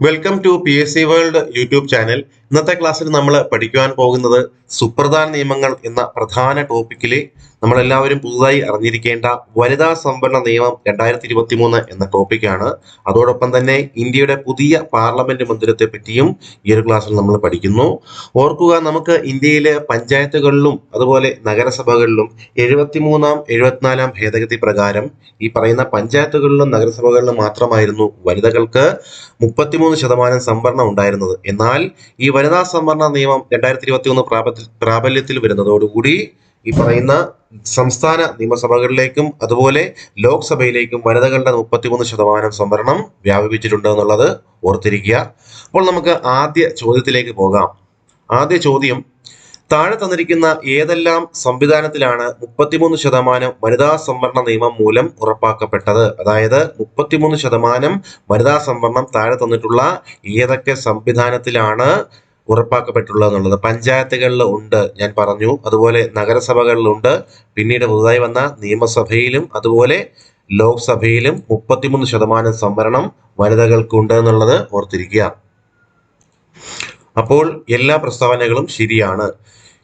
Welcome to P S C world YouTube channel ഇന്നത്തെ ക്ലാസ്സിൽ നമ്മൾ പഠിക്കുവാൻ പോകുന്നത് സുപ്രധാന നിയമങ്ങൾ എന്ന പ്രധാന ടോപ്പിക്കിലെ നമ്മളെല്ലാവരും പുതുതായി അറിഞ്ഞിരിക്കേണ്ട വനിതാ സംവരണ നിയമം രണ്ടായിരത്തി ഇരുപത്തി മൂന്ന് എന്ന ടോപ്പിക്കാണ് അതോടൊപ്പം തന്നെ ഇന്ത്യയുടെ പുതിയ പാർലമെന്റ് മന്ദിരത്തെ പറ്റിയും ഈ ഒരു ക്ലാസ്സിൽ നമ്മൾ പഠിക്കുന്നു. ഓർക്കുക നമുക്ക് ഇന്ത്യയിലെ പഞ്ചായത്തുകളിലും അതുപോലെ നഗരസഭകളിലും എഴുപത്തിമൂന്നാം എഴുപത്തിനാലാം ഭേദഗതി പ്രകാരം ഈ പറയുന്ന പഞ്ചായത്തുകളിലും നഗരസഭകളിലും മാത്രമായിരുന്നു വനിതകൾക്ക് മുപ്പത്തിമൂന്ന് ശതമാനം സംവരണം ഉണ്ടായിരുന്നത്. എന്നാൽ ഈ വനിതാ സംവരണ നിയമം രണ്ടായിരത്തി ഇരുപത്തി ഒന്ന് പ്രാബല്യത്തിൽ വരുന്നതോടുകൂടി ഈ പറയുന്ന സംസ്ഥാന നിയമസഭകളിലേക്കും അതുപോലെ ലോക്സഭയിലേക്കും വനിതകളുടെ മുപ്പത്തിമൂന്ന് ശതമാനം സംവരണം വ്യാപിപ്പിച്ചിട്ടുണ്ട് എന്നുള്ളത് ഓർത്തിരിക്കുക. അപ്പോൾ നമുക്ക് ആദ്യ ചോദ്യത്തിലേക്ക് പോകാം. ആദ്യ ചോദ്യം താഴെ തന്നിരിക്കുന്ന ഏതെല്ലാം സംവിധാനത്തിലാണ് മുപ്പത്തിമൂന്ന് ശതമാനം വനിതാ സംവരണ നിയമം മൂലം ഉറപ്പാക്കപ്പെട്ടത്? അതായത് മുപ്പത്തിമൂന്ന് ശതമാനം വനിതാ സംവരണം താഴെ തന്നിട്ടുള്ള ഏതൊക്കെ സംവിധാനത്തിലാണ് ഉറപ്പാക്കപ്പെട്ടുള്ളത് എന്നുള്ളത്. പഞ്ചായത്തുകളിൽ ഉണ്ട് ഞാൻ പറഞ്ഞു. അതുപോലെ നഗരസഭകളിലുണ്ട് പിന്നീട് പുതുതായി വന്ന നിയമസഭയിലും അതുപോലെ ലോക്സഭയിലും മുപ്പത്തിമൂന്ന് ശതമാനം സംവരണം വനിതകൾക്കുണ്ട് എന്നുള്ളത് ഓർത്തിരിക്കുക. അപ്പോൾ എല്ലാ പ്രസ്താവനകളും ശരിയാണ്.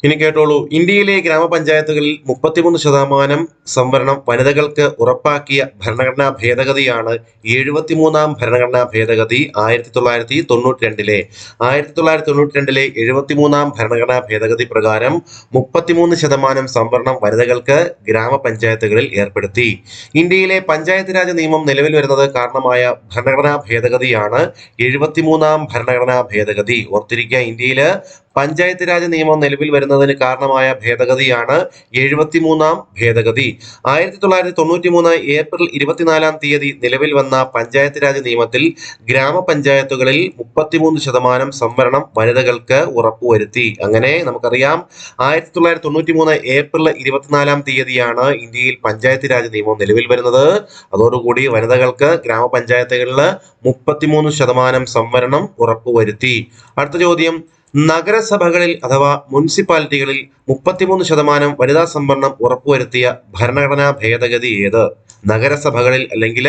ഇനി കേട്ടോളൂ. ഇന്ത്യയിലെ ഗ്രാമപഞ്ചായത്തുകളിൽ മുപ്പത്തിമൂന്ന് ശതമാനം സംവരണം വനിതകൾക്ക് ഉറപ്പാക്കിയ ഭരണഘടനാ ഭേദഗതിയാണ് എഴുപത്തിമൂന്നാം ഭരണഘടനാ ഭേദഗതി ആയിരത്തി തൊള്ളായിരത്തി തൊണ്ണൂറ്റി രണ്ടിലെ ആയിരത്തി തൊള്ളായിരത്തി തൊണ്ണൂറ്റി രണ്ടിലെ എഴുപത്തിമൂന്നാം ഭരണഘടനാ ഭേദഗതി പ്രകാരം മുപ്പത്തിമൂന്ന് ശതമാനം സംവരണം വനിതകൾക്ക് ഗ്രാമപഞ്ചായത്തുകളിൽ ഏർപ്പെടുത്തി. ഇന്ത്യയിലെ പഞ്ചായത്ത് രാജ് നിയമം നിലവിൽ വരുന്നത് കാരണമായ ഭരണഘടനാ ഭേദഗതിയാണ് എഴുപത്തിമൂന്നാം ഭരണഘടനാ ഭേദഗതി. ഓർത്തിരിക്കുക ഇന്ത്യയിൽ പഞ്ചായത്ത് രാജ് നിയമം നിലവിൽ വരുന്നതിന് കാരണമായ ഭേദഗതിയാണ് എഴുപത്തിമൂന്നാം ഭേദഗതി. ആയിരത്തി തൊള്ളായിരത്തി തൊണ്ണൂറ്റി മൂന്ന് ഏപ്രിൽ ഇരുപത്തിനാലാം തീയതി നിലവിൽ വന്ന പഞ്ചായത്ത് രാജ് നിയമത്തിൽ ഗ്രാമപഞ്ചായത്തുകളിൽ മുപ്പത്തിമൂന്ന് ശതമാനം സംവരണം വനിതകൾക്ക് ഉറപ്പുവരുത്തി. അങ്ങനെ നമുക്കറിയാം ആയിരത്തി തൊള്ളായിരത്തി തൊണ്ണൂറ്റി മൂന്ന് ഏപ്രിൽ ഇരുപത്തിനാലാം തീയതിയാണ് ഇന്ത്യയിൽ പഞ്ചായത്ത് രാജ് നിയമം നിലവിൽ വരുന്നത്. അതോടുകൂടി വനിതകൾക്ക് ഗ്രാമപഞ്ചായത്തുകളിൽ മുപ്പത്തിമൂന്ന് ശതമാനം സംവരണം ഉറപ്പുവരുത്തി. അടുത്ത ചോദ്യം നഗരസഭകളിൽ അഥവാ മുനിസിപ്പാലിറ്റികളിൽ മുപ്പത്തിമൂന്ന് ശതമാനം വനിതാ സംവരണം ഉറപ്പുവരുത്തിയ ഭരണഘടനാ ഭേദഗതി ഏത്? നഗരസഭകളിൽ അല്ലെങ്കിൽ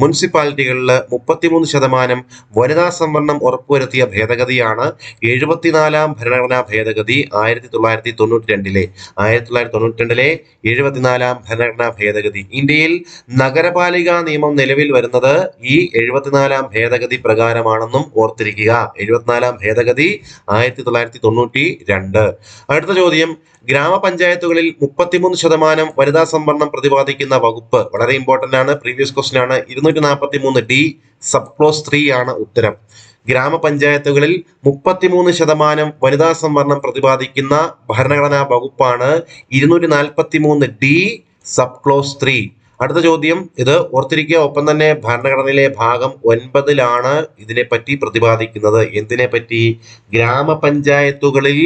മുനിസിപ്പാലിറ്റികളിൽ മുപ്പത്തിമൂന്ന് ശതമാനം വനിതാ സംവരണം ഉറപ്പുവരുത്തിയ ഭേദഗതിയാണ് എഴുപത്തിനാലാം ഭരണഘടനാ ഭേദഗതി ആയിരത്തി തൊള്ളായിരത്തി തൊണ്ണൂറ്റി രണ്ടിലെ ആയിരത്തി തൊള്ളായിരത്തി തൊണ്ണൂറ്റി രണ്ടിലെ എഴുപത്തിനാലാം ഭരണഘടനാ ഭേദഗതി. ഇന്ത്യയിൽ നഗരപാലികാ നിയമം നിലവിൽ വരുന്നത് ഈ എഴുപത്തിനാലാം ഭേദഗതി പ്രകാരമാണെന്നും ഓർത്തിരിക്കുക. എഴുപത്തിനാലാം ഭേദഗതി ആയിരത്തി തൊള്ളായിരത്തി തൊണ്ണൂറ്റി രണ്ട് അടുത്ത ചോദ്യം ഗ്രാമപഞ്ചായത്തുകളിൽ മുപ്പത്തിമൂന്ന് ശതമാനം വനിതാ സംവരണം പ്രതിപാദിക്കുന്ന വകുപ്പ്. വളരെ ഇമ്പോർട്ടന്റ് ആണ്. പ്രീവിയസ് ക്വസ്റ്റൻ ആണ്. ഇരുന്നൂറ്റി നാൽപ്പത്തി മൂന്ന് ഡി സബ് ക്ലോസ് ത്രീ ആണ് ഉത്തരം. ഗ്രാമപഞ്ചായത്തുകളിൽ മുപ്പത്തിമൂന്ന് ശതമാനം വനിതാ സംവരണം പ്രതിപാദിക്കുന്ന ഭരണഘടനാ വകുപ്പാണ്. ഇരുന്നൂറ്റി നാൽപ്പത്തി മൂന്ന് ഡി സബ് ക്ലോസ് ത്രീ അടുത്ത ചോദ്യം ഇത് ഓർത്തിരിക്കുക ഒപ്പം തന്നെ ഭരണഘടനയിലെ ഭാഗം ഒൻപതിലാണ് ഇതിനെപ്പറ്റി പ്രതിപാദിക്കുന്നത്. എന്തിനെപ്പറ്റി? ഗ്രാമപഞ്ചായത്തുകളിൽ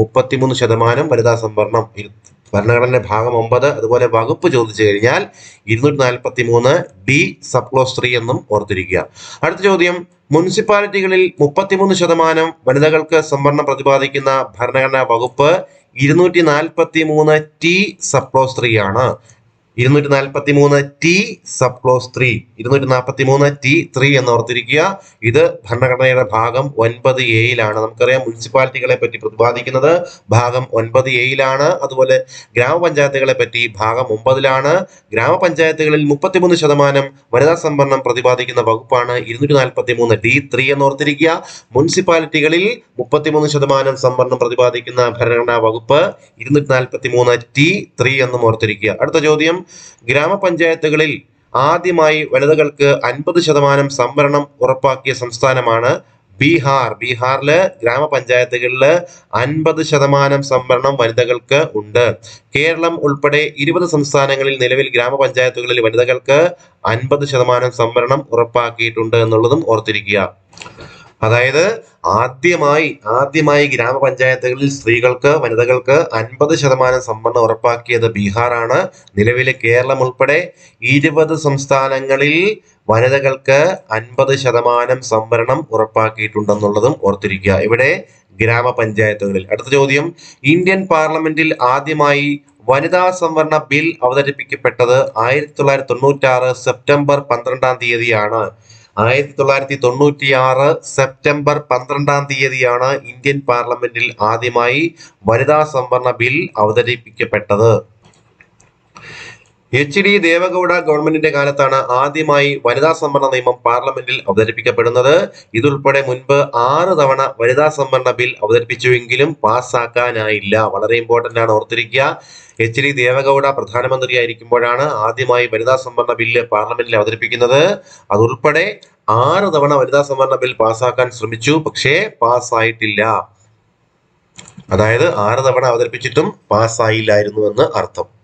മുപ്പത്തിമൂന്ന് ശതമാനം വനിതാ സംവരണം. ഭരണഘടനയുടെ ഭാഗം ഒമ്പത് അതുപോലെ വകുപ്പ് ചോദിച്ചു കഴിഞ്ഞാൽ ഇരുന്നൂറ്റി നാൽപ്പത്തി മൂന്ന് ഡി സബ് ക്ലോസ് ത്രീ എന്നും ഓർത്തിരിക്കുക. അടുത്ത ചോദ്യം മുനിസിപ്പാലിറ്റികളിൽ മുപ്പത്തിമൂന്ന് ശതമാനം വനിതകൾക്ക് സംവരണം പ്രതിപാദിക്കുന്ന ഭരണഘടനാ വകുപ്പ് ഇരുന്നൂറ്റി നാൽപ്പത്തി മൂന്ന് ടി സബ് ക്ലോസ് ത്രീ ആണ്. ഇരുന്നൂറ്റി നാൽപ്പത്തി മൂന്ന് ടി സബ് ക്ലോസ് ത്രീ. ഇരുന്നൂറ്റി നാൽപ്പത്തി മൂന്ന് ടി ത്രീ എന്ന് ഓർത്തിരിക്കുക. ഇത് ഭരണഘടനയുടെ ഭാഗം ഒൻപത് എയിലാണ് നമുക്കറിയാം മുനിസിപ്പാലിറ്റികളെ പറ്റി പ്രതിപാദിക്കുന്നത് ഭാഗം ഒൻപത് എയിലാണ് അതുപോലെ ഗ്രാമപഞ്ചായത്തുകളെ പറ്റി ഭാഗം ഒമ്പതിലാണ്. ഗ്രാമപഞ്ചായത്തുകളിൽ മുപ്പത്തിമൂന്ന് ശതമാനം വനിതാ സംവരണം പ്രതിപാദിക്കുന്ന വകുപ്പാണ് ഇരുന്നൂറ്റി നാൽപ്പത്തി മൂന്ന് ഡി ത്രീ എന്ന് ഓർത്തിരിക്കുക. മുനിസിപ്പാലിറ്റികളിൽ മുപ്പത്തിമൂന്ന് ശതമാനം സംവരണം പ്രതിപാദിക്കുന്ന ഭരണഘടനാ വകുപ്പ് ഇരുന്നൂറ്റി നാൽപ്പത്തി മൂന്ന് ടി ത്രീ എന്നും ഓർത്തിരിക്കുക. അടുത്ത ചോദ്യം. ഗ്രാമപഞ്ചായത്തുകളിൽ ആദ്യമായി വനിതകൾക്ക് അൻപത് ശതമാനം സംവരണം ഉറപ്പാക്കിയ സംസ്ഥാനമാണ് ബീഹാർ. ബീഹാറിൽ ഗ്രാമപഞ്ചായത്തുകളിൽ അൻപത് ശതമാനം സംവരണം വനിതകൾക്ക് ഉണ്ട്. കേരളം ഉൾപ്പെടെ ഇരുപത് സംസ്ഥാനങ്ങളിൽ നിലവിൽ ഗ്രാമപഞ്ചായത്തുകളിൽ വനിതകൾക്ക് അൻപത് ശതമാനം സംവരണം ഉറപ്പാക്കിയിട്ടുണ്ട് എന്നുള്ളതും ഓർത്തിരിക്കുക. അതായത് ആദ്യമായി ആദ്യമായി ഗ്രാമപഞ്ചായത്തുകളിൽ സ്ത്രീകൾക്ക് വനിതകൾക്ക് അൻപത് ശതമാനം സംവരണം ഉറപ്പാക്കിയത് ബീഹാറാണ്. നിലവിലെ കേരളം ഉൾപ്പെടെ ഇരുപത് സംസ്ഥാനങ്ങളിൽ വനിതകൾക്ക് അൻപത് ശതമാനം സംവരണം ഉറപ്പാക്കിയിട്ടുണ്ടെന്നുള്ളതും ഓർത്തിരിക്കുക. ഇവിടെ ഗ്രാമപഞ്ചായത്തുകളിൽ. അടുത്ത ചോദ്യം. ഇന്ത്യൻ പാർലമെന്റിൽ ആദ്യമായി വനിതാ സംവരണ ബിൽ അവതരിപ്പിക്കപ്പെട്ടത് ആയിരത്തി തൊള്ളായിരത്തി തൊണ്ണൂറ്റി ആറ് സെപ്റ്റംബർ പന്ത്രണ്ടാം തീയതിയാണ്. ആയിരത്തി തൊള്ളായിരത്തി തൊണ്ണൂറ്റി ആറ് സെപ്റ്റംബർ പന്ത്രണ്ടാം തീയതിയാണ് ഇന്ത്യൻ പാർലമെന്റിൽ ആദ്യമായി വനിതാ സംവരണ ബിൽ അവതരിപ്പിക്കപ്പെട്ടത്. എച്ച് ഡി ദേവഗൌഡ ഗവൺമെന്റിന്റെ കാലത്താണ് ആദ്യമായി വനിതാ സംവരണ നിയമം പാർലമെന്റിൽ അവതരിപ്പിക്കപ്പെടുന്നത്. ഇതുൾപ്പെടെ മുൻപ് ആറ് തവണ വനിതാ സംവരണ ബിൽ അവതരിപ്പിച്ചുവെങ്കിലും പാസ്സാക്കാനായില്ല. വളരെ ഇമ്പോർട്ടന്റ് ആണ് ഓർത്തിരിക്കുക. എച്ച് ഡി ദേവഗൌഡ പ്രധാനമന്ത്രിയായിരിക്കുമ്പോഴാണ് ആദ്യമായി വനിതാ സംവരണ ബില്ല് പാർലമെന്റിൽ അവതരിപ്പിക്കുന്നത്. അതുൾപ്പെടെ ആറ് തവണ വനിതാ സംവരണ ബിൽ പാസ്സാക്കാൻ ശ്രമിച്ചു പക്ഷേ പാസ്സായിട്ടില്ല. അതായത് ആറ് തവണ അവതരിപ്പിച്ചിട്ടും പാസ്സായില്ലായിരുന്നു എന്ന് അർത്ഥം.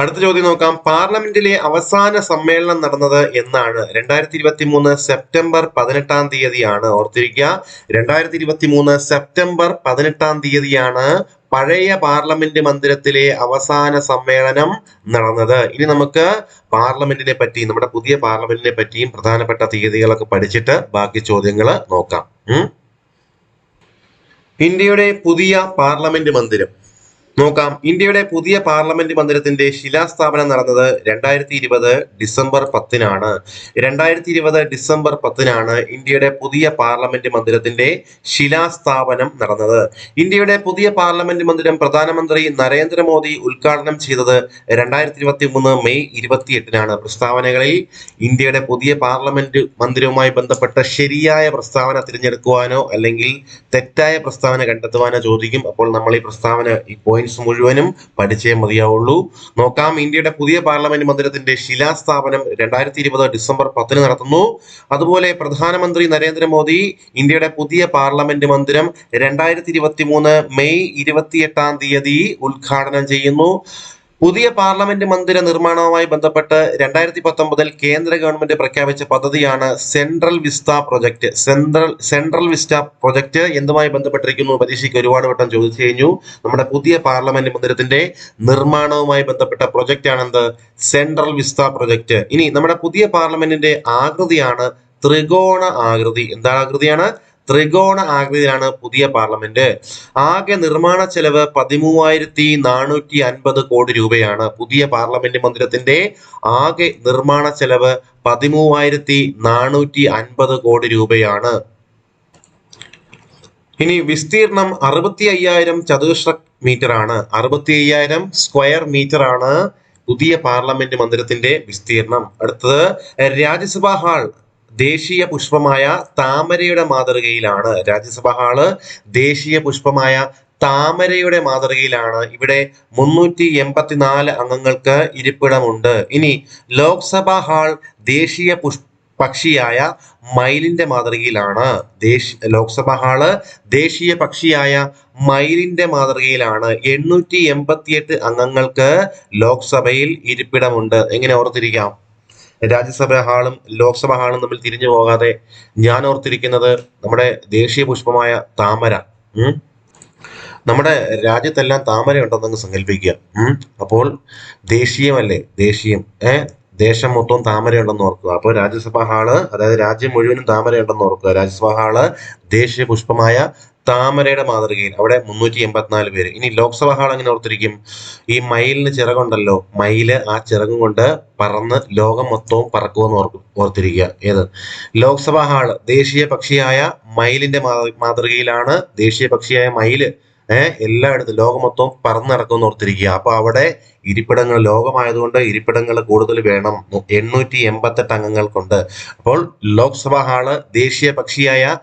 അടുത്ത ചോദ്യം നോക്കാം. പാർലമെന്റിലെ അവസാന സമ്മേളനം നടന്നത് എന്നാണ്. രണ്ടായിരത്തി ഇരുപത്തി മൂന്ന് സെപ്റ്റംബർ പതിനെട്ടാം തീയതിയാണ്. ഓർത്തിരിക്കുക രണ്ടായിരത്തി ഇരുപത്തി മൂന്ന് സെപ്റ്റംബർ പതിനെട്ടാം തീയതിയാണ് പഴയ പാർലമെന്റ് മന്ദിരത്തിലെ അവസാന സമ്മേളനം നടന്നത്. ഇനി നമുക്ക് പാർലമെന്റിനെ പറ്റി നമ്മുടെ പുതിയ പാർലമെന്റിനെ പറ്റിയും പ്രധാനപ്പെട്ട തീയതികളൊക്കെ പഠിച്ചിട്ട് ബാക്കി ചോദ്യങ്ങൾ നോക്കാം. ഇന്ത്യയുടെ പുതിയ പാർലമെന്റ് മന്ദിരം. നോക്കാം. ഇന്ത്യയുടെ പുതിയ പാർലമെന്റ് മന്ദിരത്തിന്റെ ശിലാസ്ഥാപനം നടന്നത് രണ്ടായിരത്തി ഇരുപത് ഡിസംബർ പത്തിനാണ്. രണ്ടായിരത്തി ഇരുപത് ഡിസംബർ പത്തിനാണ് ഇന്ത്യയുടെ പുതിയ പാർലമെന്റ് മന്ദിരത്തിന്റെ ശിലാസ്ഥാപനം നടന്നത്. ഇന്ത്യയുടെ പുതിയ പാർലമെന്റ് മന്ദിരം പ്രധാനമന്ത്രി നരേന്ദ്രമോദി ഉദ്ഘാടനം ചെയ്തത് രണ്ടായിരത്തി ഇരുപത്തി മൂന്ന് മെയ് ഇരുപത്തിയെട്ടിനാണ്. പ്രസ്താവനകളിൽ ഇന്ത്യയുടെ പുതിയ പാർലമെന്റ് മന്ദിരവുമായി ബന്ധപ്പെട്ട ശരിയായ പ്രസ്താവന തിരഞ്ഞെടുക്കുവാനോ അല്ലെങ്കിൽ തെറ്റായ പ്രസ്താവന കണ്ടെത്തുവാനോ ചോദിക്കും. അപ്പോൾ നമ്മൾ ഈ പ്രസ്താവന ഈ പോയിന്റ്സ് മുഴുവനും പഠിച്ചേ മതിയാവുള്ളൂ. നോക്കാം ഇന്ത്യയുടെ പുതിയ പാർലമെന്റ് മന്ദിരത്തിന്റെ ശിലാസ്ഥാപനം രണ്ടായിരത്തി ഇരുപത് ഡിസംബർ പത്തിന് നടത്തുന്നു. അതുപോലെ പ്രധാനമന്ത്രി നരേന്ദ്രമോദി ഇന്ത്യയുടെ പുതിയ പാർലമെന്റ് മന്ദിരം രണ്ടായിരത്തി ഇരുപത്തി മൂന്ന് മെയ് ഇരുപത്തിയെട്ടാം തീയതി ഉദ്ഘാടനം ചെയ്യുന്നു. പുതിയ പാർലമെന്റ് മന്ദിര നിർമ്മാണവുമായി ബന്ധപ്പെട്ട് രണ്ടായിരത്തി പത്തൊമ്പതിൽ കേന്ദ്ര ഗവൺമെന്റ് പ്രഖ്യാപിച്ച പദ്ധതിയാണ് central vista project. Central central vista project എന്തുമായി ബന്ധപ്പെട്ടിരിക്കുന്നു? പരീക്ഷയ്ക്ക് ഒരുപാട് വട്ടം ചോദിച്ചു കഴിഞ്ഞു. നമ്മുടെ പുതിയ പാർലമെന്റ് മന്ദിരത്തിന്റെ നിർമ്മാണവുമായി ബന്ധപ്പെട്ട പ്രൊജക്റ്റ് ആണെന്ത് സെൻട്രൽ വിസ്റ്റ പ്രൊജക്ട്. ഇനി നമ്മുടെ പുതിയ പാർലമെന്റിന്റെ ആകൃതിയാണ് ത്രികോണ ആകൃതി. എന്താണ് ആകൃതിയാണ്? ത്രികോണ ആകൃതിയിലാണ് പുതിയ പാർലമെന്റ്. ആകെ നിർമ്മാണ ചെലവ് പതിമൂവായിരത്തി നാനൂറ്റി അൻപത് കോടി രൂപയാണ്. പുതിയ പാർലമെന്റ് മന്ദിരത്തിന്റെ ആകെ നിർമ്മാണ ചെലവ് പതിമൂവായിരത്തി നാനൂറ്റി അൻപത് കോടി രൂപയാണ്. ഇനി വിസ്തീർണം അറുപത്തി അയ്യായിരം ചതുരശ്ര മീറ്റർ ആണ് അറുപത്തി അയ്യായിരം സ്ക്വയർ മീറ്റർ ആണ് പുതിയ പാർലമെന്റ് മന്ദിരത്തിന്റെ വിസ്തീർണം. അടുത്തത് രാജ്യസഭാ ഹാൾ. ദേശീയ പുഷ്പമായ താമരയുടെ മാതൃകയിലാണ് രാജ്യസഭാ ഹാൾ. ദേശീയ പുഷ്പമായ താമരയുടെ മാതൃകയിലാണ് ഇവിടെ മുന്നൂറ്റി എൺപത്തിനാല് അംഗങ്ങൾക്ക് ഇരിപ്പിടമുണ്ട്. ഇനി ലോക്സഭാ ഹാൾ ദേശീയ പുഷ് പക്ഷിയായ മയിലിന്റെ മാതൃകയിലാണ്. ലോക്സഭാ ഹാൾ ദേശീയ പക്ഷിയായ മയിലിന്റെ മാതൃകയിലാണ്. എണ്ണൂറ്റി എൺപത്തിയെട്ട് അംഗങ്ങൾക്ക് ലോക്സഭയിൽ ഇരിപ്പിടമുണ്ട്. എങ്ങനെ ഓർത്തിരിക്കാം? രാജ്യസഭ ഹാളും ലോക്സഭാ ഹാളും തമ്മിൽ തിരിഞ്ഞു പോകാതെ ഞാൻ ഓർത്തിരിക്കുന്നത് നമ്മുടെ ദേശീയ പുഷ്പമായ താമര. നമ്മുടെ രാജ്യത്തെല്ലാം താമര ഉണ്ടെന്നങ്ങ് സങ്കല്പിക്കുക. അപ്പോൾ ദേശീയമല്ലേ ദേശീയം ഏ ദേശം മൊത്തം താമര ഉണ്ടെന്ന് ഓർക്കുക അപ്പോൾ രാജ്യസഭാ ഹാൾ അതായത് രാജ്യം മുഴുവനും താമര ഉണ്ടെന്ന് ഓർക്കുക രാജ്യസഭാ ഹാൾ ദേശീയ പുഷ്പമായ താമരയുടെ മാതൃകയിൽ അവിടെ മുന്നൂറ്റി എൺപത്തിനാല് പേര്. ഇനി ലോക്സഭാ ഹാൾ എങ്ങനെ ഓർത്തിരിക്കും? ഈ മയിലിന് ചിറകുണ്ടല്ലോ. മയിൽ ആ ചിറകും കൊണ്ട് പറന്ന് ലോകം മൊത്തവും പറക്കുമെന്ന് ഓർക്കും ഓർത്തിരിക്കുക. ഏത്? ലോക്സഭാ ഹാൾ ദേശീയ പക്ഷിയായ മയിലിന്റെ മാതൃ- മാതൃകയിലാണ് ദേശീയ പക്ഷിയായ മയിൽ ഏഹ് എല്ലായിടത്തും ലോകം മൊത്തവും പറന്നിറക്കുമെന്ന് ഓർത്തിരിക്കുക. അപ്പൊ അവിടെ ഇരിപ്പിടങ്ങൾ ലോകമായതുകൊണ്ട് ഇരിപ്പിടങ്ങൾ കൂടുതൽ വേണം. എണ്ണൂറ്റി എൺപത്തെട്ട് കൊണ്ട്. അപ്പോൾ ലോക്സഭാ ഹാൾ ദേശീയ പക്ഷിയായ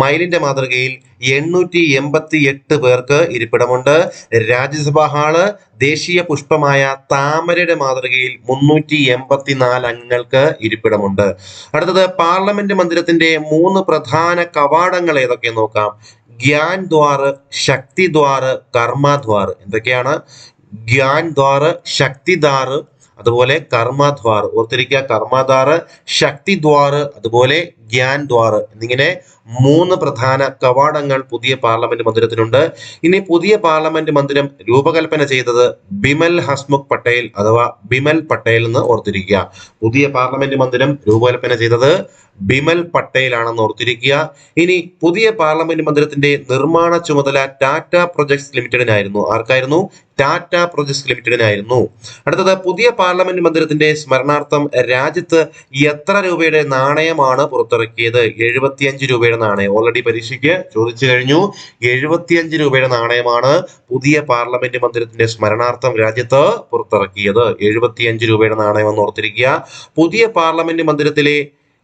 മയിലിന്റെ മാതൃകയിൽ എണ്ണൂറ്റി എൺപത്തി എട്ട് പേർക്ക് ഇരിപ്പിടമുണ്ട്. രാജ്യസഭാ ഹാൾ ദേശീയ പുഷ്പമായ താമരയുടെ മാതൃകയിൽ മുന്നൂറ്റി എൺപത്തിനാല് അംഗങ്ങൾക്ക് ഇരിപ്പിടമുണ്ട്. അടുത്തത് പാർലമെന്റ് മന്ദിരത്തിന്റെ മൂന്ന് പ്രധാന കവാടങ്ങൾ ഏതൊക്കെ നോക്കാം. ഗ്യാൻ ദ്വാർ ശക്തി കർമ്മദ്വാർ. എന്തൊക്കെയാണ്? ഗ്യാൻ ദ്വാർ ശക്തി അതുപോലെ കർമ്മദ്വാർ. ഓർത്തിരിക്കുക കർമ്മദ്വാർ ശക്തി ദ്വാർ അതുപോലെ ഗ്യാൻ ദ്വാർ എന്നിങ്ങനെ മൂന്ന് പ്രധാന കവാടങ്ങൾ പുതിയ പാർലമെന്റ് മന്ദിരത്തിനുണ്ട്. ഇനി പുതിയ പാർലമെന്റ് മന്ദിരം രൂപകൽപ്പന ചെയ്തത് ബിമൽ ഹസ്മുഖ് പട്ടേൽ അഥവാ ബിമൽ പട്ടേൽ എന്ന് ഓർത്തിരിക്കുക. പുതിയ പാർലമെന്റ് മന്ദിരം രൂപകൽപ്പന ചെയ്തത് ബിമൽ പട്ടേൽ ആണെന്ന് ഓർത്തിരിക്കുക. ഇനി പുതിയ പാർലമെന്റ് മന്ദിരത്തിന്റെ നിർമ്മാണ ചുമതല ടാറ്റ പ്രൊജക്ട്സ് ലിമിറ്റഡിനായിരുന്നു. ആർക്കായിരുന്നു? ടാറ്റ പ്രൊജക്ട്സ് ലിമിറ്റഡിനായിരുന്നു. അടുത്തത് പുതിയ പാർലമെന്റ് മന്ദിരത്തിന്റെ സ്മരണാർത്ഥം രാജ്യത്ത് എത്ര രൂപയുടെ നാണയമാണ് പുറത്തിറക്കിയത് എഴുപത്തിയഞ്ച് രൂപയുടെ നാണയം. ഓൾറെഡി പരീക്ഷയ്ക്ക് ചോദിച്ചു കഴിഞ്ഞു. എഴുപത്തിയഞ്ച് രൂപയുടെ നാണയമാണ് പുതിയ പാർലമെന്റ് മന്ദിരത്തിന്റെ സ്മരണാർത്ഥം രാജ്യത്ത് പുറത്തിറക്കിയത്. എഴുപത്തിയഞ്ച് രൂപയുടെ നാണയം എന്ന് ഓർത്തിരിക്കുക. പുതിയ പാർലമെന്റ് മന്ദിരത്തിലെ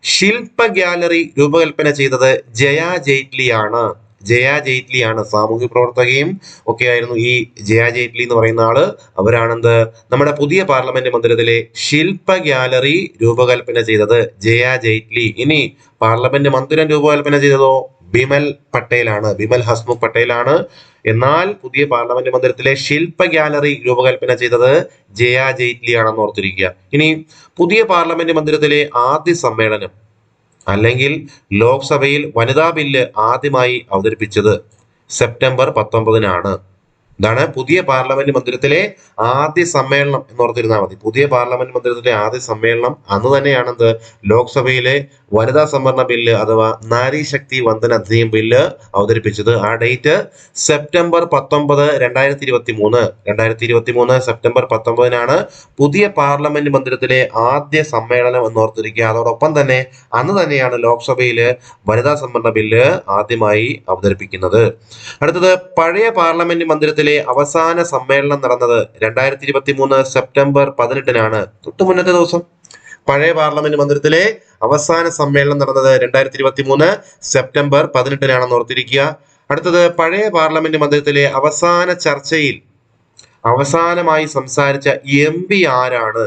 ശില്പ ഗാലറി രൂപകൽപ്പന ചെയ്തത് ജയ ജെയ്റ്റ്ലിയാണ്. ജയ ജെയ്റ്റ്ലിയാണ് സാമൂഹ്യ പ്രവർത്തകയും ഒക്കെ ആയിരുന്നു ഈ ജയ ജെയ്റ്റ്ലി എന്ന് പറയുന്ന ആൾ. അവരാണെന്ത്? നമ്മുടെ പുതിയ പാർലമെന്റ് മന്ദിരത്തിലെ ശില്പ ഗ്യാലറി രൂപകൽപ്പന ചെയ്തത് ജയ ജെയ്റ്റ്ലി. ഇനി പാർലമെന്റ് മന്ദിരം രൂപകൽപ്പന ചെയ്തതോ? ബിമൽ പട്ടേലാണ് ബിമൽ ഹസ്മുഖ് പട്ടേലാണ്. എന്നാൽ പുതിയ പാർലമെന്റ് മന്ദിരത്തിലെ ശില്പ ഗ്യാലറി രൂപകൽപ്പന ചെയ്തത് ജയ ജെയ്റ്റ്ലി ആണെന്ന് ഓർത്തിരിക്കുക. ഇനി പുതിയ പാർലമെന്റ് മന്ദിരത്തിലെ ആദ്യ സമ്മേളനം അല്ലെങ്കിൽ ലോക്സഭയിൽ വനിതാ ബില്ല് ആദ്യമായി അവതരിപ്പിച്ചത് സെപ്റ്റംബർ പത്തൊമ്പതിനാണ്. ഇതാണ് പുതിയ പാർലമെന്റ് മന്ദിരത്തിലെ ആദ്യ സമ്മേളനം എന്ന് ഓർത്തിരുന്നാൽ മതി. പുതിയ പാർലമെന്റ് മന്ദിരത്തിലെ ആദ്യ സമ്മേളനം അന്ന് തന്നെയാണെന്ത് ലോക്സഭയിലെ വനിതാ സംവരണ ബില്ല് അഥവാ നാരി ശക്തി വന്ദന അധിനിയം ബില്ല് അവതരിപ്പിച്ചത്. ആ ഡേറ്റ് സെപ്റ്റംബർ പത്തൊമ്പത് രണ്ടായിരത്തി ഇരുപത്തി മൂന്ന് രണ്ടായിരത്തി ഇരുപത്തി മൂന്ന് സെപ്റ്റംബർ പത്തൊമ്പതിനാണ് പുതിയ പാർലമെന്റ് മന്ദിരത്തിലെ ആദ്യ സമ്മേളനം എന്ന് ഓർത്തിരിക്കുക. അതോടൊപ്പം തന്നെ അന്ന് തന്നെയാണ് ലോക്സഭയിൽ വനിതാ സംവരണ ബില്ല് ആദ്യമായി അവതരിപ്പിക്കുന്നത്. അടുത്തത് പഴയ പാർലമെന്റ് മന്ദിരത്തിലെ അവസാന സമ്മേളനം നടന്നത് രണ്ടായിരത്തി ഇരുപത്തി മൂന്ന് സെപ്റ്റംബർ പതിനെട്ടിനാണ്. തൊട്ടു മുന്നത്തെ ദിവസം പഴയ പാർലമെന്റ് മന്ദിരത്തിലെ അവസാന സമ്മേളനം നടന്നത് രണ്ടായിരത്തി ഇരുപത്തി മൂന്ന് സെപ്റ്റംബർ പതിനെട്ടിനാണെന്ന് ഓർത്തിരിക്കുക. അടുത്തത് പഴയ പാർലമെന്റ് മന്ദിരത്തിലെ അവസാന ചർച്ചയിൽ അവസാനമായി സംസാരിച്ച എം പി ആരാണ്?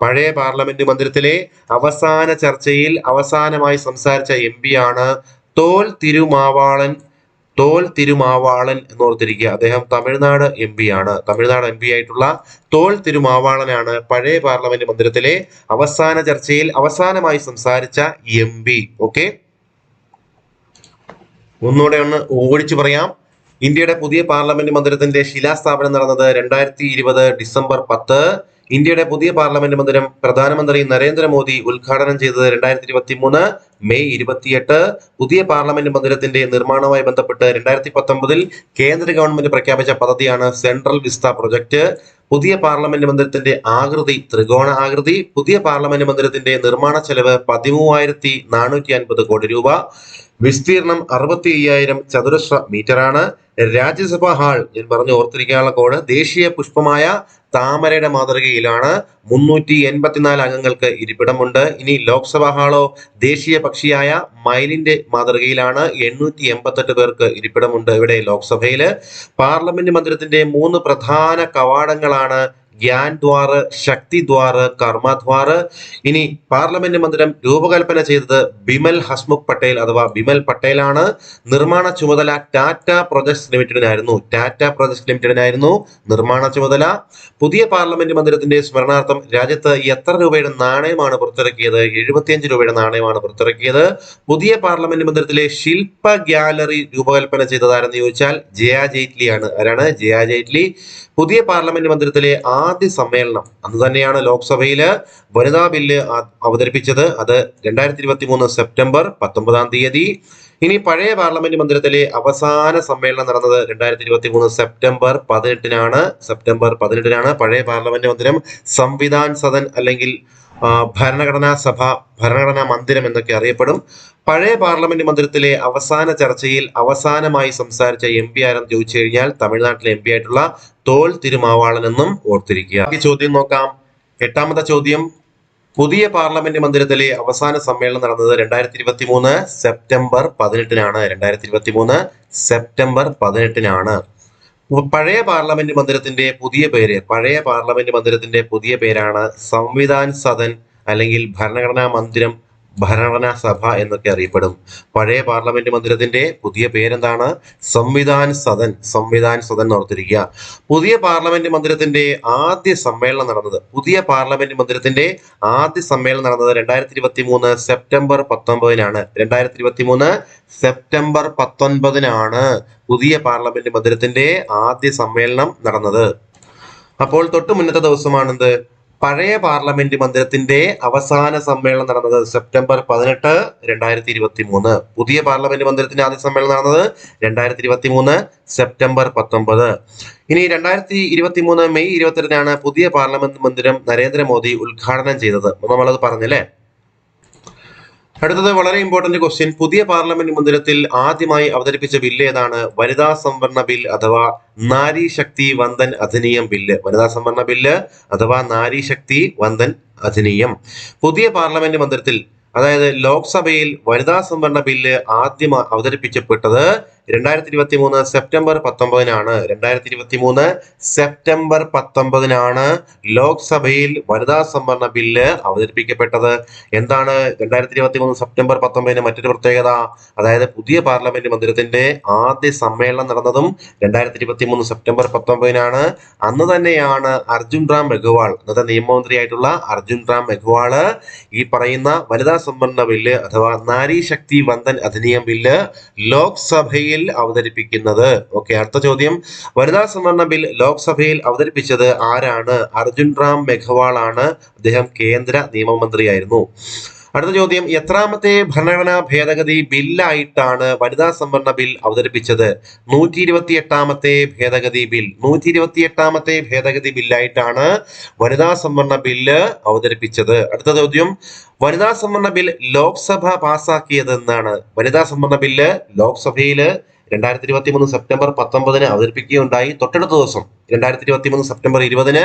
പഴയ പാർലമെന്റ് മന്ദിരത്തിലെ അവസാന ചർച്ചയിൽ അവസാനമായി സംസാരിച്ച എം ആണ് തോൽ തിരുമാവാളൻ. തോൽ തിരുമാവാളൻ എന്ന് ഓർത്തിരിക്കുക അദ്ദേഹം തമിഴ്നാട് എം പി ആണ്. തമിഴ്നാട് എം പി ആയിട്ടുള്ള തോൽ തിരുമാവാളനാണ് പഴയ പാർലമെന്റ് മന്ദിരത്തിലെ അവസാന ചർച്ചയിൽ അവസാനമായി സംസാരിച്ച എം പി. ഓക്കെ? ഒന്നുകൂടെ ഒന്ന് ഓടിച്ചു പറയാം. ഇന്ത്യയുടെ പുതിയ പാർലമെന്റ് മന്ദിരത്തിന്റെ ശിലാസ്ഥാപനം നടന്നത് രണ്ടായിരത്തി ഇരുപത് ഡിസംബർ പത്ത്. ഇന്ത്യയുടെ പുതിയ പാർലമെന്റ് മന്ദിരം പ്രധാനമന്ത്രി നരേന്ദ്രമോദി ഉദ്ഘാടനം ചെയ്തത് രണ്ടായിരത്തി ഇരുപത്തി മൂന്ന് മെയ് ഇരുപത്തിയെട്ട്. പുതിയ പാർലമെന്റ് മന്ദിരത്തിന്റെ നിർമ്മാണവുമായി ബന്ധപ്പെട്ട് രണ്ടായിരത്തി പത്തൊമ്പതിൽ കേന്ദ്ര ഗവൺമെന്റ് പ്രഖ്യാപിച്ച പദ്ധതിയാണ് സെൻട്രൽ വിസ്ത പ്രൊജക്ട്. പുതിയ പാർലമെന്റ് മന്ദിരത്തിന്റെ ആകൃതി ത്രികോണ ആകൃതി. പുതിയ പാർലമെന്റ് മന്ദിരത്തിന്റെ നിർമ്മാണ ചെലവ് പതിമൂവായിരത്തി നാനൂറ്റി അൻപത് കോടി രൂപ. വിസ്തീർണം അറുപത്തി അയ്യായിരം ചതുരശ്ര മീറ്ററാണ്. രാജ്യസഭാ ഹാൾ ഞാൻ പറഞ്ഞു ഓർത്തിരിക്കാനുള്ള കോഡ് ദേശീയ പുഷ്പമായ താമരയുടെ മാതൃകയിലാണ്. മുന്നൂറ്റി എൺപത്തിനാല് അംഗങ്ങൾക്ക് ഇരിപ്പിടമുണ്ട്. ഇനി ലോക്സഭാ ഹാളോ ദേശീയ പക്ഷിയായ മയിലിന്റെ മാതൃകയിലാണ് എണ്ണൂറ്റി എൺപത്തെട്ട് പേർക്ക് ഇരിപ്പിടമുണ്ട് ഇവിടെ ലോക്സഭയിൽ. പാർലമെന്റ് മന്ദിരത്തിന്റെ മൂന്ന് പ്രധാന കവാടങ്ങളാണ് ഗ്യാൻ ദ്വാർ ശക്തി ഇനി പാർലമെന്റ് മന്ദിരം രൂപകൽപ്പന ചെയ്തത് ബിമൽ ഹസ്മുഖ് പട്ടേൽ അഥവാ ബിമൽ പട്ടേലാണ്. നിർമ്മാണ ചുമതല ടാറ്റ പ്രൊജക്ട്സ് ലിമിറ്റഡിനായിരുന്നു. ടാറ്റ പ്രൊജക്ട്സ് ലിമിറ്റഡിനായിരുന്നു നിർമ്മാണ ചുമതല. പുതിയ പാർലമെന്റ് മന്ദിരത്തിന്റെ സ്മരണാർത്ഥം രാജ്യത്ത് എത്ര രൂപയുടെ നാണയമാണ് പുറത്തിറക്കിയത്? എഴുപത്തിയഞ്ച് രൂപയുടെ നാണയമാണ് പുറത്തിറക്കിയത്. പുതിയ പാർലമെന്റ് മന്ദിരത്തിലെ ശില്പ ഗ്യാലറി രൂപകൽപ്പന ചെയ്തതാരെന്ന് ചോദിച്ചാൽ ജയ ജെയ്റ്റ്ലിയാണ്. ആരാണ്? ജയ ജെയ്റ്റ്ലി. പുതിയ പാർലമെന്റ് മന്ദിരത്തിലെ ആദ്യ സമ്മേളനം അന്ന് തന്നെയാണ് ലോക്സഭയിൽ വനിതാ ബില്ല് അവതരിപ്പിച്ചത്. അത് രണ്ടായിരത്തി ഇരുപത്തി മൂന്ന് സെപ്റ്റംബർ പത്തൊമ്പതാം തീയതി. ഇനി പഴയ പാർലമെന്റ് മന്ദിരത്തിലെ അവസാന സമ്മേളനം നടന്നത് രണ്ടായിരത്തി ഇരുപത്തി മൂന്ന് സെപ്റ്റംബർ പതിനെട്ടിനാണ്. സെപ്റ്റംബർ പതിനെട്ടിനാണ് പഴയ പാർലമെന്റ് മന്ദിരം. സംവിധാൻ സദൻ അല്ലെങ്കിൽ ഭരണഘടനാ സഭ ഭരണഘടനാ മന്ദിരം എന്നൊക്കെ അറിയപ്പെടും. പഴയ പാർലമെന്റ് മന്ദിരത്തിലെ അവസാന ചർച്ചയിൽ അവസാനമായി സംസാരിച്ച എം പി ആരെന്ന് ചോദിച്ചു കഴിഞ്ഞാൽ തമിഴ്നാട്ടിലെ എം പി ആയിട്ടുള്ള തോൽ തിരുമാവാളൻ എന്നും ഓർത്തിരിക്കുക. ഈ ചോദ്യം നോക്കാം. എട്ടാമത്തെ ചോദ്യം. പുതിയ പാർലമെന്റ് മന്ദിരത്തിലെ അവസാന സമ്മേളനം നടന്നത് രണ്ടായിരത്തി ഇരുപത്തി മൂന്ന് സെപ്റ്റംബർ പതിനെട്ടിനാണ്. രണ്ടായിരത്തി ഇരുപത്തി മൂന്ന് സെപ്റ്റംബർ പതിനെട്ടിനാണ്. പഴയ പാർലമെന്റ് മന്ദിരത്തിന്റെ പുതിയ പേര് പഴയ പാർലമെന്റ് മന്ദിരത്തിന്റെ പുതിയ പേരാണ് സംവിധാൻ സദൻ അല്ലെങ്കിൽ ഭരണഘടനാ മന്ദിരം ഭരണഘടനാ സഭ എന്നൊക്കെ അറിയപ്പെടും. പഴയ പാർലമെന്റ് മന്ദിരത്തിന്റെ പുതിയ പേരെന്താണ്? സംവിധാൻ സദൻ. സംവിധാൻ സദൻ ഓർത്തിരിക്കുക. പുതിയ പാർലമെന്റ് മന്ദിരത്തിന്റെ ആദ്യ സമ്മേളനം നടന്നത് പുതിയ പാർലമെന്റ് മന്ദിരത്തിന്റെ ആദ്യ സമ്മേളനം നടന്നത് രണ്ടായിരത്തി ഇരുപത്തി മൂന്ന് സെപ്റ്റംബർ പത്തൊമ്പതിനാണ്. രണ്ടായിരത്തി ഇരുപത്തി മൂന്ന് സെപ്റ്റംബർ പത്തൊൻപതിനാണ് പുതിയ പാർലമെന്റ് മന്ദിരത്തിന്റെ ആദ്യ സമ്മേളനം നടന്നത്. അപ്പോൾ തൊട്ടു മുന്നത്തെ ദിവസമാണെന്ത്? പഴയ പാർലമെന്റ് മന്ദിരത്തിന്റെ അവസാന സമ്മേളനം നടന്നത് സെപ്റ്റംബർ പതിനെട്ട് രണ്ടായിരത്തി ഇരുപത്തി മൂന്ന് പുതിയ പാർലമെന്റ് മന്ദിരത്തിന്റെ ആദ്യ സമ്മേളനം നടന്നത് രണ്ടായിരത്തി ഇരുപത്തി മൂന്ന് സെപ്റ്റംബർ പത്തൊമ്പത്. ഇനി രണ്ടായിരത്തി ഇരുപത്തി മൂന്ന് മെയ് ഇരുപത്തിരണ്ടിനാണ് പുതിയ പാർലമെന്റ് മന്ദിരം നരേന്ദ്രമോദി ഉദ്ഘാടനം ചെയ്തത്. നമ്മളത് പറഞ്ഞല്ലേ? അടുത്തത് വളരെ ഇമ്പോർട്ടന്റ് ക്വസ്റ്റ്യൻ പുതിയ പാർലമെന്റ് മന്ദിരത്തിൽ ആദ്യമായി അവതരിപ്പിച്ച ബില്ല് ഏതാണ്? വനിതാ സംവരണ ബിൽ അഥവാ നാരി ശക്തി വന്ദൻ അധിനിയം ബില്ല്. വനിതാ സംവരണ ബില്ല് അഥവാ നാരി ശക്തി വന്ദൻ അധിനിയം. പുതിയ പാർലമെന്റ് മന്ദിരത്തിൽ അതായത് ലോക്സഭയിൽ വനിതാ സംവരണ ബില്ല് ആദ്യം അവതരിപ്പിക്കപ്പെട്ടത് രണ്ടായിരത്തി ഇരുപത്തി മൂന്ന് സെപ്റ്റംബർ പത്തൊമ്പതിനാണ്. രണ്ടായിരത്തി ഇരുപത്തി മൂന്ന് സെപ്റ്റംബർ പത്തൊമ്പതിനാണ് ലോക്സഭയിൽ വനിതാ സംവരണ ബില്ല് അവതരിപ്പിക്കപ്പെട്ടത്. എന്താണ് രണ്ടായിരത്തി ഇരുപത്തി മൂന്ന് സെപ്റ്റംബർ പത്തൊമ്പതിന് മറ്റൊരു പ്രത്യേകത? അതായത് പുതിയ പാർലമെന്റ് മന്ദിരത്തിന്റെ ആദ്യ സമ്മേളനം നടന്നതും രണ്ടായിരത്തി ഇരുപത്തി മൂന്ന് സെപ്റ്റംബർ പത്തൊമ്പതിനാണ്. അന്ന് തന്നെയാണ് അർജുൻ റാം മെഘ്വാൾ അന്നത്തെ നിയമമന്ത്രിയായിട്ടുള്ള അർജുൻ റാം മെഘ്വാൾ ഈ പറയുന്ന വനിതാ സംവരണ ബില്ല് അഥവാ നാരി ശക്തി വന്ദൻ അധിനിയം ബില്ല് ലോക്സഭയിൽ അവതരിപ്പിക്കുന്നത്. ഓക്കെ അടുത്ത ചോദ്യം. വനിതാ സംവരണ ബിൽ ലോക്സഭയിൽ അവതരിപ്പിച്ചത് ആരാണ്? അർജുൻ റാം മെഘ്വാൾ ആണ് അദ്ദേഹം കേന്ദ്ര നിയമമന്ത്രിയായിരുന്നു. അടുത്ത ചോദ്യം. എത്രാമത്തെ ഭരണഘടനാ ഭേദഗതി ബില്ലായിട്ടാണ് വനിതാ സംവരണ ബിൽ അവതരിപ്പിച്ചത്? നൂറ്റി ഇരുപത്തി എട്ടാമത്തെ ഭേദഗതി ബിൽ. നൂറ്റി ഇരുപത്തി എട്ടാമത്തെ ഭേദഗതി ബില്ലായിട്ടാണ് വനിതാ സംവരണ ബില്ല് അവതരിപ്പിച്ചത്. അടുത്ത ചോദ്യം. വനിതാ സംവരണ ബിൽ ലോക്സഭ പാസാക്കിയതെന്നാണ്. വനിതാ സംവരണ ബില്ല് ലോക്സഭയിൽ രണ്ടായിരത്തി ഇരുപത്തി മൂന്ന് സെപ്റ്റംബർ പത്തൊമ്പതിന് അവതരിപ്പിക്കുകയുണ്ടായി. തൊട്ടടുത്ത ദിവസം രണ്ടായിരത്തി ഇരുപത്തി മൂന്ന് സെപ്റ്റംബർ ഇരുപതിന്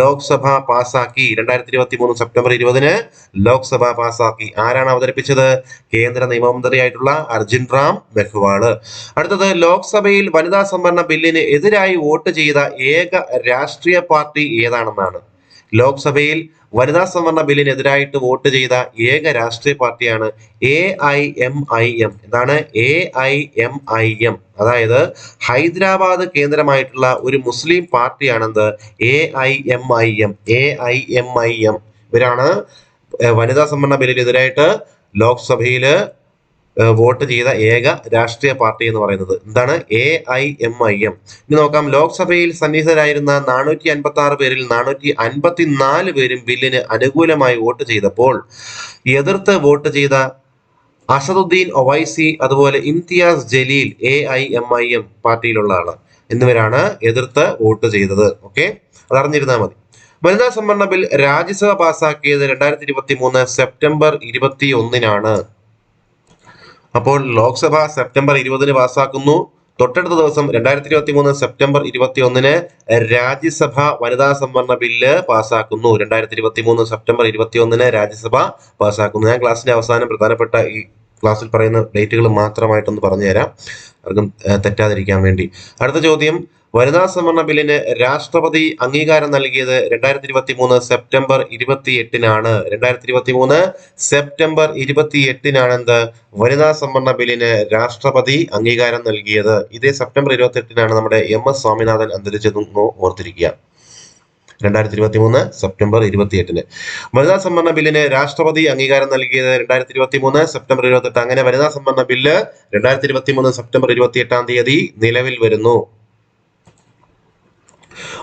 ലോക്സഭ പാസാക്കി. രണ്ടായിരത്തി ഇരുപത്തി മൂന്ന് സെപ്റ്റംബർ ഇരുപതിന് ലോക്സഭ പാസാക്കി. ആരാണ് അവതരിപ്പിച്ചത്? കേന്ദ്ര നിയമമന്ത്രിയായിട്ടുള്ള അർജുൻ റാം മെഘ്വാൾ അടുത്തത് ലോക്സഭയിൽ വനിതാ സംവരണ ബില്ലിന് എതിരായി വോട്ട് ചെയ്ത ഏക രാഷ്ട്രീയ പാർട്ടി ഏതാണെന്നാണ്. ലോക്സഭയിൽ വനിതാ സംവരണ ബില്ലിനെതിരായിട്ട് വോട്ട് ചെയ്ത ഏക രാഷ്ട്രീയ പാർട്ടിയാണ് A I M I M എന്താണ് A I M I M അതായത് ഹൈദരാബാദ് കേന്ദ്രമായിട്ടുള്ള ഒരു മുസ്ലിം പാർട്ടിയാണെന്ത്? A I M I M A I M I M ഇവരാണ് വനിതാ സംവരണ ബില്ലിനെതിരായിട്ട് ലോക്സഭയിൽ വോട്ട് ചെയ്ത ഏക രാഷ്ട്രീയ പാർട്ടി എന്ന് പറയുന്നത്. എന്താണ്? A I M I M ഇനി നോക്കാം. ലോക്സഭയിൽ സന്നിഹിതരായിരുന്ന നാനൂറ്റി അൻപത്തി ആറ് പേരിൽ നാനൂറ്റി അൻപത്തി നാല് പേരും ബില്ലിന് അനുകൂലമായി വോട്ട് ചെയ്തപ്പോൾ എതിർത്ത് വോട്ട് ചെയ്ത അസദുദ്ദീൻ ഒവൈസി അതുപോലെ Imtiaz Jaleel A I M I M പാർട്ടിയിലുള്ള ആൾ എന്നിവരാണ് എതിർത്ത് വോട്ട് ചെയ്തത്. ഓക്കെ? അതറിഞ്ഞിരുന്നാൽ മതി. വനിതാ സംവരണ ബിൽ രാജ്യസഭ പാസാക്കിയത് രണ്ടായിരത്തി ഇരുപത്തി മൂന്ന് സെപ്റ്റംബർ ഇരുപത്തി ഒന്നിനാണ് അപ്പോൾ ലോക്സഭ സെപ്റ്റംബർ ഇരുപതിന് പാസ്സാക്കുന്നു തൊട്ടടുത്ത ദിവസം രണ്ടായിരത്തി ഇരുപത്തി മൂന്ന് സെപ്റ്റംബർ ഇരുപത്തി ഒന്നിന് രാജ്യസഭ വനിതാ സംവരണ ബില്ല് പാസ്സാക്കുന്നു രണ്ടായിരത്തി ഇരുപത്തി മൂന്ന് സെപ്റ്റംബർ ഇരുപത്തി ഒന്നിന് രാജ്യസഭ പാസ്സാക്കുന്നു ഞാൻ ക്ലാസ്സിന്റെ അവസാനം പ്രധാനപ്പെട്ട ഈ ക്ലാസ്സിൽ പറയുന്ന ഡേറ്റുകൾ മാത്രമായിട്ടൊന്ന് പറഞ്ഞുതരാം. ആർക്കും തെറ്റാതിരിക്കാൻ വേണ്ടി. അടുത്ത ചോദ്യം വനിതാ സംവരണ ബില്ലിന് രാഷ്ട്രപതി അംഗീകാരം നൽകിയത് രണ്ടായിരത്തി ഇരുപത്തി മൂന്ന് സെപ്റ്റംബർ ഇരുപത്തി എട്ടിനാണ് രണ്ടായിരത്തി ഇരുപത്തി മൂന്ന് സെപ്റ്റംബർ ഇരുപത്തി എട്ടിനാണ് എന്ത് വനിതാ സംവരണ ബില്ലിന് രാഷ്ട്രപതി അംഗീകാരം നൽകിയത്. ഇതേ സെപ്റ്റംബർ ഇരുപത്തി എട്ടിനാണ് നമ്മുടെ എം എസ് സ്വാമിനാഥൻ അന്തരിച്ചതെന്ന് ഓർത്തിരിക്കുക. രണ്ടായിരത്തി ഇരുപത്തി മൂന്ന് സെപ്റ്റംബർ ഇരുപത്തി എട്ടിന് വനിതാ സംവരണ ബില്ലിന് രാഷ്ട്രപതി അംഗീകാരം നൽകിയത് രണ്ടായിരത്തി ഇരുപത്തി മൂന്ന് സെപ്റ്റംബർ ഇരുപത്തി എട്ട് അങ്ങനെ വനിതാ സംവരണ ബില്ല് രണ്ടായിരത്തി ഇരുപത്തി മൂന്ന് സെപ്റ്റംബർ ഇരുപത്തി എട്ടാം തീയതി നിലവിൽ വരുന്നു.